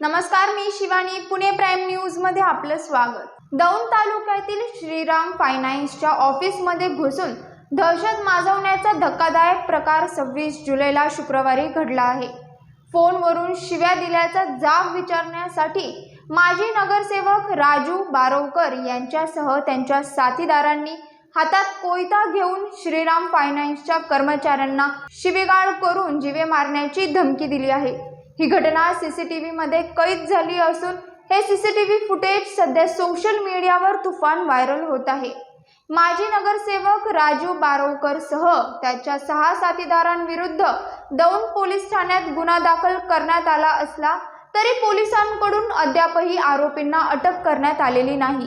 नमस्कार मी शिवानी. पुणे प्राईम न्यूजमध्ये आपलं स्वागत. दौंड तालुक्यातील श्रीराम फायनान्सच्या ऑफिसमध्ये घुसून दहशत माजवण्याचा धक्कादायक प्रकार सव्वीस जुलैला शुक्रवारी घडला आहे. फोनवरून शिव्या दिल्याचा जाब विचारण्यासाठी माजी नगरसेवक राजू बारोकर यांच्यासह त्यांच्या साथीदारांनी हातात कोयता घेऊन श्रीराम फायनान्सच्या कर्मचाऱ्यांना शिवीगाळ करून जीवे मारण्याची धमकी दिली आहे. ही घटना सीसीटीव्ही मध्ये कैद झाली असून हे सीसीटीव्ही फुटेज सध्या सोशल मीडियावर तुफान व्हायरल होत आहे. माजी नगरसेवक राजू बारोकर सह त्याच्या सहा साथीदारांविरुद्ध दौंड पोलीस ठाण्यात गुन्हा दाखल करण्यात आला असला तरी पोलिसांकडून अद्यापही आरोपींना अटक करण्यात आलेली नाही.